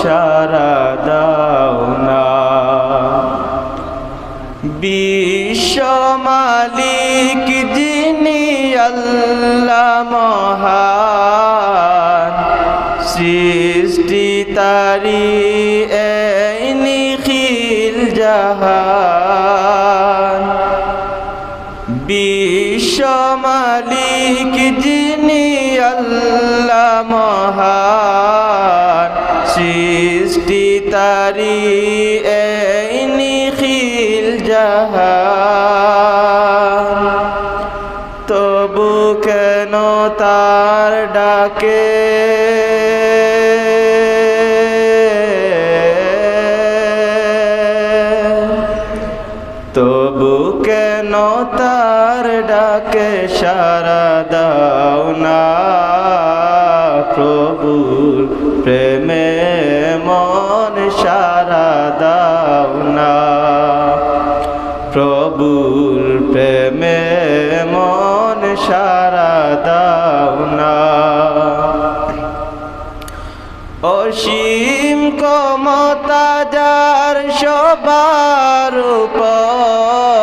সারা দাও না। বিশ্ব মালিক যিনি আল্লাহ মহান, সৃষ্টি তারি এই নিখিল জাহান। বিশ্ব মালিক যিনি আল্লাহ মহান সৃষ্টি তারি এই নিখিল জাহান। তবু কেন তার ডাকে? তবু কেন তার ডাকে? সারা দাও না প্রভুর প্রেমে মন সারা দাও না। প্রভুর প্রেমে মন সারা দাও না। অসীম কমতা যার সবার উপর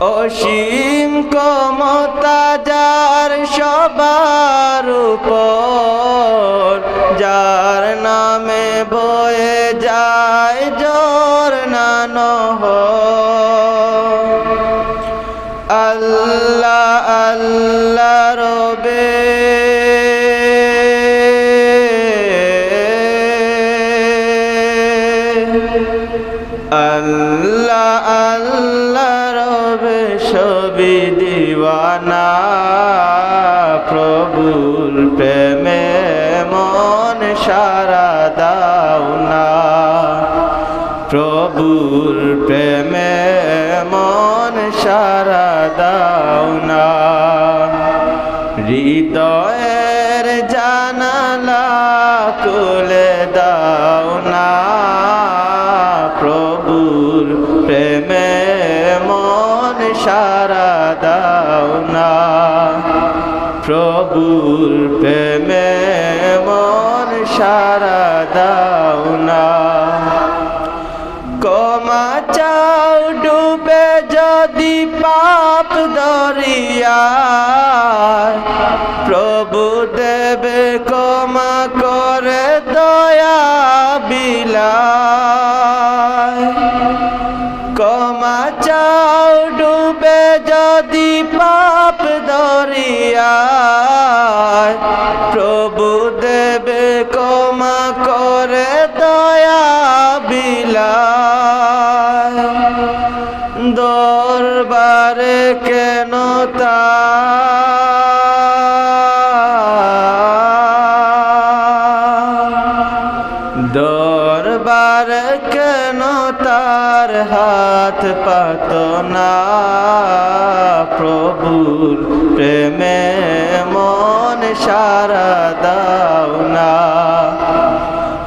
অসীম কমতা যার সবার উপর, যার নামে বয়ে যায় জোর নানহ আল্লাহ আল্লাহ রবে। আল্লাহ আল্লাহ সবি দিওয়ানা, প্রভুর প্রেমে মন সারা দাও না। প্রভুর প্রেমে মন সারা দাও না। হৃদয়ের জানালা খুলে দাও না। প্রভুর প্রেমে মন সারা দাও না। কমা চাও ডুবে যদি পাপ দরিয়া প্রভু দেবে কমা করে দয়া বিলায়। যদি পাপ দরিয়া প্রভু দরবার কেন তার হাত পাত না? প্রভুর প্রেমে মন সারা দাও না।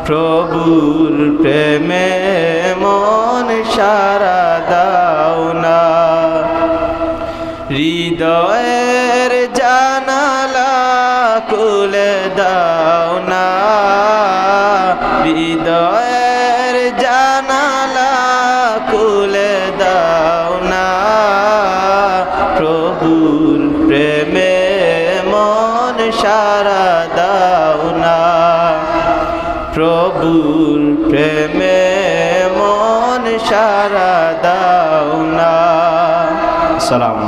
প্রভুর প্রেমে মন সারা দাও না। হৃদয়ের জানালা খুলে দাও না। হৃদয়ের সারা দাও না। প্রভুর প্রেমে মন সারা দাও না। সালাম